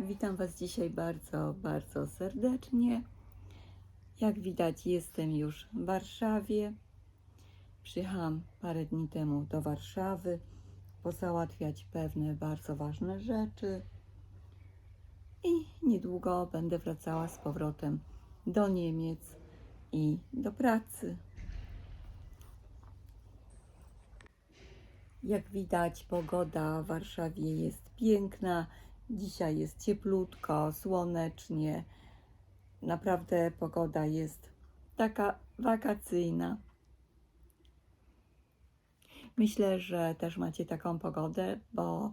Witam Was dzisiaj bardzo, bardzo serdecznie. Jak widać, jestem już w Warszawie. Przyjechałam parę dni temu do Warszawy pozałatwiać pewne bardzo ważne rzeczy i niedługo będę wracała z powrotem do Niemiec i do pracy. Jak widać, pogoda w Warszawie jest piękna. Dzisiaj jest cieplutko, słonecznie. Naprawdę pogoda jest taka wakacyjna. Myślę, że też macie taką pogodę, bo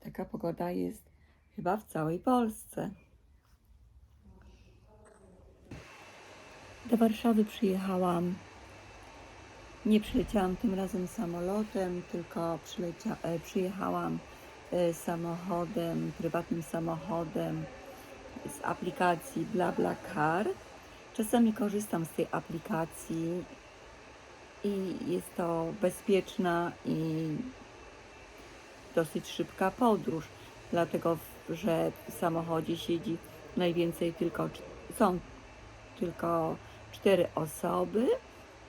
taka pogoda jest chyba w całej Polsce. Do Warszawy przyjechałam nie przyleciałam tym razem samolotem, tylko e, przyjechałam samochodem, prywatnym samochodem z aplikacji BlaBlaCar. Czasami korzystam z tej aplikacji i jest to bezpieczna i dosyć szybka podróż, dlatego że w samochodzie siedzi najwięcej tylko, są tylko cztery osoby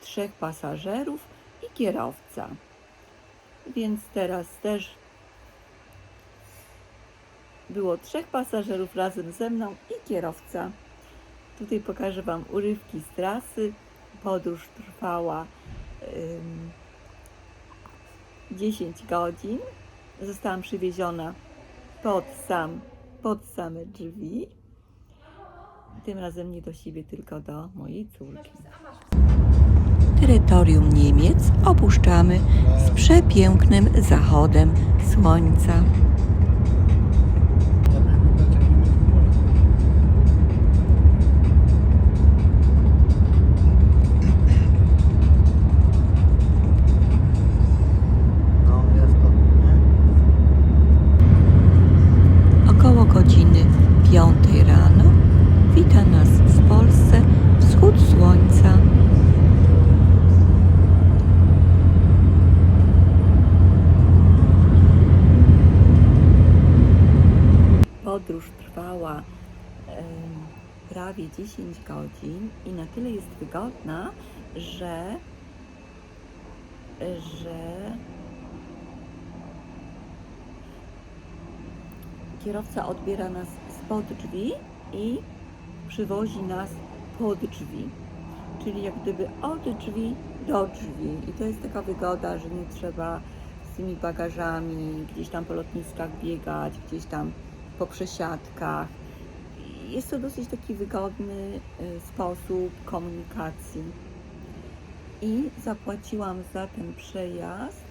trzech pasażerów i kierowca. Więc teraz też było trzech pasażerów razem ze mną i kierowca. Tutaj pokażę Wam urywki z trasy. Podróż trwała ym, 10 godzin. Zostałam przywieziona pod, sam, pod same drzwi. Tym razem nie do siebie, tylko do mojej córki. Terytorium Niemiec opuszczamy z przepięknym zachodem słońca. 10 godzin i na tyle jest wygodna, że że kierowca odbiera nas spod drzwi i przywozi nas pod drzwi. Czyli jak gdyby od drzwi do drzwi. I to jest taka wygoda, że nie trzeba z tymi bagażami gdzieś tam po lotniskach biegać, gdzieś tam po przesiadkach. Jest to dosyć taki wygodny y, sposób komunikacji. I zapłaciłam za ten przejazd.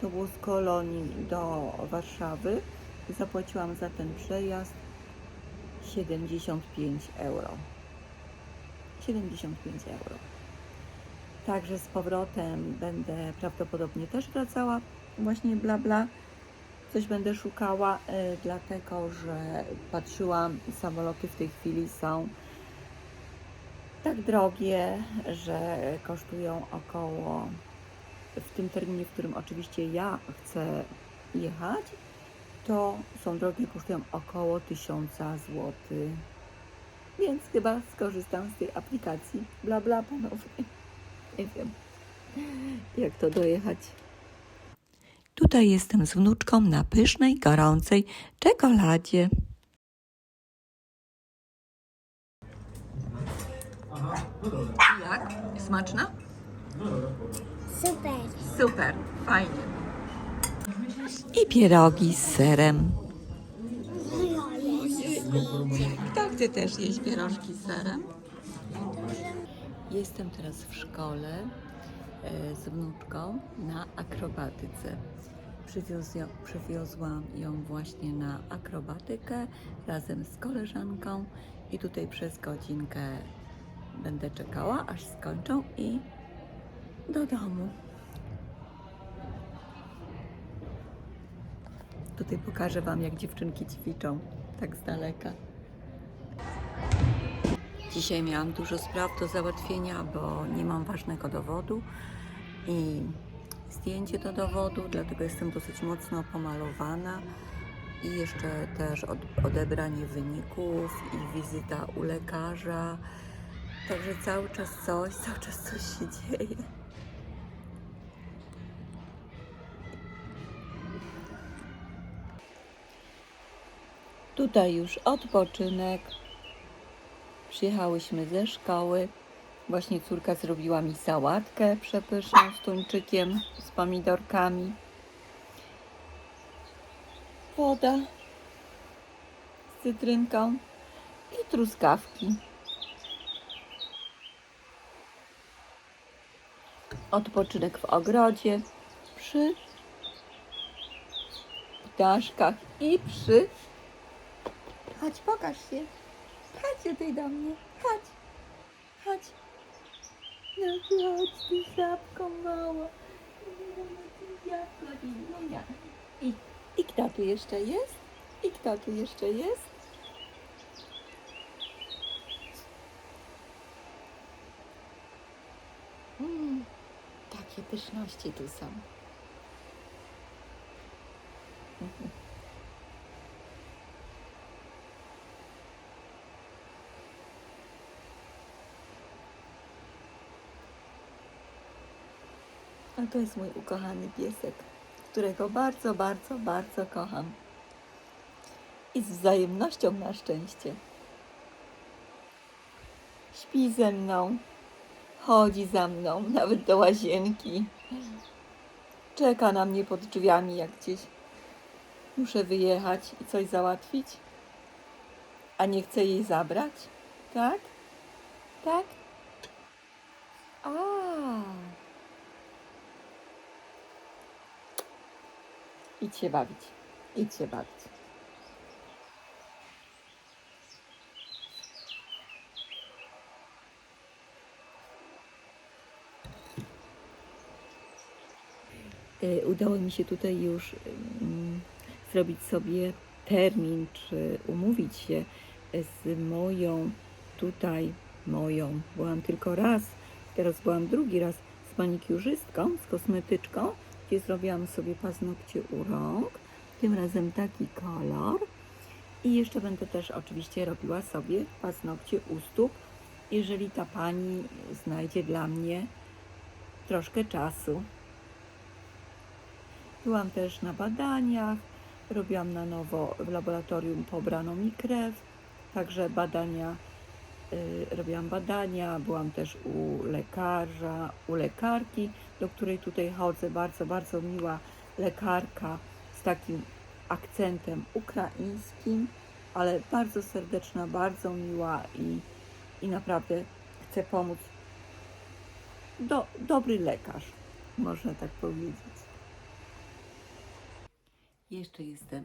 To było z Kolonii do Warszawy. Zapłaciłam za ten przejazd 75 euro. 75 euro. Także z powrotem będę prawdopodobnie też wracała właśnie bla bla. Coś będę szukała, y, dlatego że patrzyłam, samoloty w tej chwili są tak drogie, że kosztują około w tym terminie, w którym oczywiście ja chcę jechać, to są drogie, kosztują około 1000 zł. Więc chyba skorzystam z tej aplikacji. Bla bla ponownie. Nie wiem, jak to dojechać. Tutaj jestem z wnuczką na pysznej, gorącej czekoladzie. Jak? Smaczna? Super. Super, fajnie. I pierogi z serem. Tak, ty też jeść pierożki z serem? Jestem teraz w szkole z wnuczką na akrobatyce. Przywiozłam ją właśnie na akrobatykę razem z koleżanką i tutaj przez godzinkę będę czekała, aż skończą i do domu. Tutaj pokażę Wam, jak dziewczynki ćwiczą, tak z daleka. Dzisiaj miałam dużo spraw do załatwienia, bo nie mam ważnego dowodu i zdjęcie do dowodu, dlatego jestem dosyć mocno pomalowana. i jeszcze też od, odebranie wyników i wizyta u lekarza. Także cały czas coś, cały czas coś się dzieje. Tutaj już odpoczynek. Przyjechałyśmy ze szkoły. Właśnie córka zrobiła mi sałatkę przepyszną z tuńczykiem, z pomidorkami. Woda z cytrynką i truskawki. Odpoczynek w ogrodzie przy ptaszkach i przy Chodź, pokaż się. Chodź tutaj do mnie. Chodź. No chodź, ty żabko mała. Jabłko Winunia. I, I kto tu jeszcze jest? I kto tu jeszcze jest? Mm, takie pyszności tu są. A to jest mój ukochany piesek, którego bardzo, bardzo, bardzo kocham. I z wzajemnością na szczęście. Śpi ze mną, chodzi za mną, nawet do łazienki. Czeka na mnie pod drzwiami, jak gdzieś muszę wyjechać i coś załatwić. A nie chcę jej zabrać, tak? Tak? A. Idź się bawić. Idź się bawić. Y, Udało mi się tutaj już mm, zrobić sobie termin, czy umówić się z moją tutaj, moją, byłam tylko raz, teraz byłam drugi raz z manikiurzystką, z kosmetyczką, gdzie zrobiłam sobie paznokcie u rąk, tym razem taki kolor. I jeszcze będę też oczywiście robiła sobie paznokcie u stóp, jeżeli ta pani znajdzie dla mnie troszkę czasu. Byłam też na badaniach, robiłam na nowo w laboratorium, pobrano mi krew, także badania, y, robiłam badania, byłam też u lekarza, u lekarki, do której tutaj chodzę, bardzo, bardzo miła lekarka z takim akcentem ukraińskim, ale bardzo serdeczna, bardzo miła i, i naprawdę chce pomóc. Do, dobry lekarz, można tak powiedzieć. Jeszcze jestem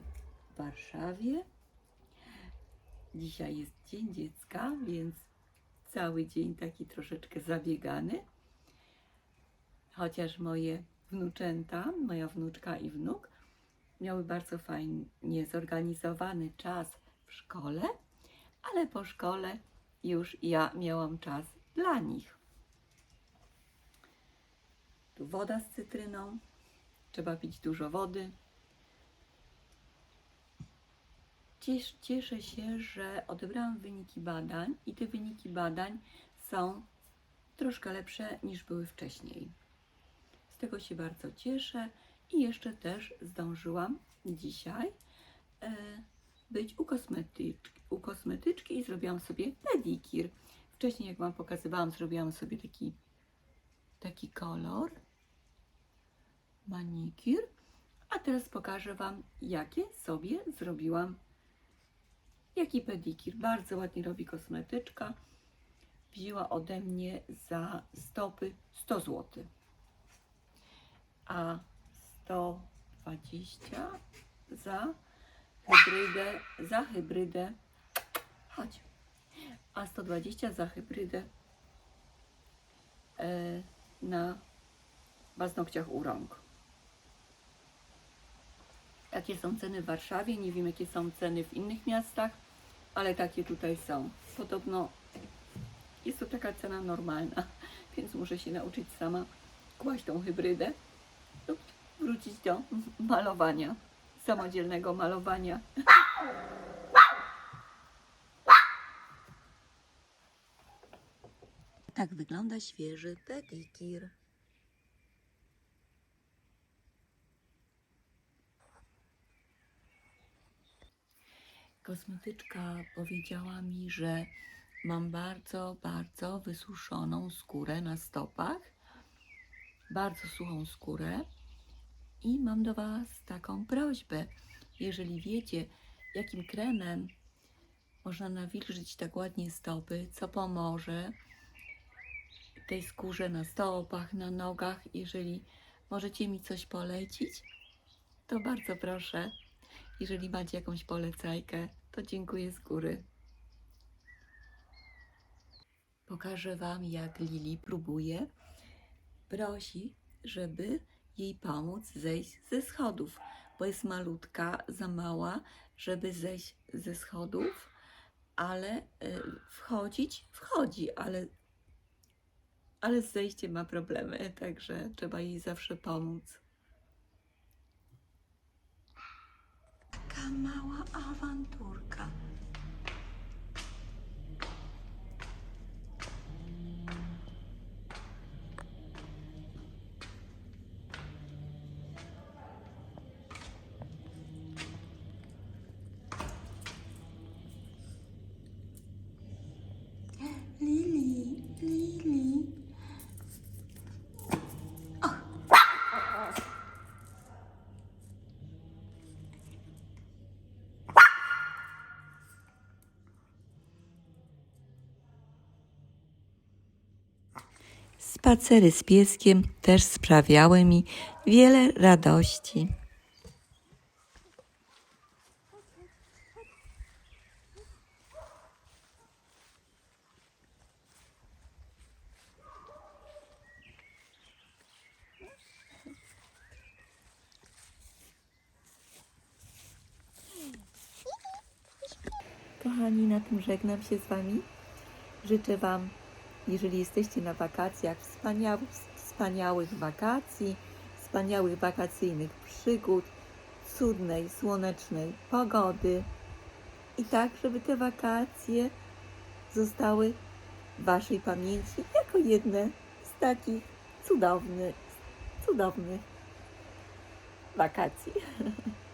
w Warszawie. Dzisiaj jest Dzień Dziecka, więc cały dzień taki troszeczkę zabiegany. Chociaż moje wnuczęta, moja wnuczka i wnuk miały bardzo fajnie zorganizowany czas w szkole, ale po szkole już ja miałam czas dla nich. Tu woda z cytryną, trzeba pić dużo wody. Ciesz, cieszę się, że odebrałam wyniki badań i te wyniki badań są troszkę lepsze niż były wcześniej. Z tego się bardzo cieszę i jeszcze też zdążyłam dzisiaj e, być u kosmetyczki, u kosmetyczki i zrobiłam sobie pedikir. Wcześniej, jak Wam pokazywałam, zrobiłam sobie taki, taki kolor, manikir, a teraz pokażę Wam, jakie sobie zrobiłam Jaki pedikir? Bardzo ładnie robi kosmetyczka. Wzięła ode mnie za stopy 100 zł. A 120 za hybrydę, za hybrydę. Chodź. A 120 za hybrydę e, na paznokciach u rąk. Jakie są ceny w Warszawie? Nie wiem, jakie są ceny w innych miastach, ale takie tutaj są. Podobno jest to taka cena normalna, więc muszę się nauczyć sama kłaść tą hybrydę wrócić do malowania samodzielnego malowania. Tak wygląda świeży pedikir. Kosmetyczka powiedziała mi, że mam bardzo, bardzo wysuszoną skórę na stopach, bardzo suchą skórę i mam do Was taką prośbę. Jeżeli wiecie, jakim kremem można nawilżyć tak ładnie stopy, co pomoże tej skórze na stopach, na nogach, jeżeli możecie mi coś polecić, to bardzo proszę. Jeżeli macie jakąś polecajkę, to dziękuję z góry. Pokażę Wam, jak Lili próbuje. Prosi, żeby jej pomóc zejść ze schodów, bo jest malutka, za mała, żeby zejść ze schodów, ale y, wchodzić wchodzi, ale, ale z zejściem ma problemy, także trzeba jej zawsze pomóc. Taka mała awanturka. Spacery z pieskiem też sprawiały mi wiele radości. Kochani, na tym żegnam się z Wami. Życzę Wam, jeżeli jesteście na wakacjach, wspaniałych, wspaniałych wakacji, wspaniałych wakacyjnych przygód, cudnej, słonecznej pogody i tak, żeby te wakacje zostały w Waszej pamięci jako jedne z takich cudownych, cudownych wakacji.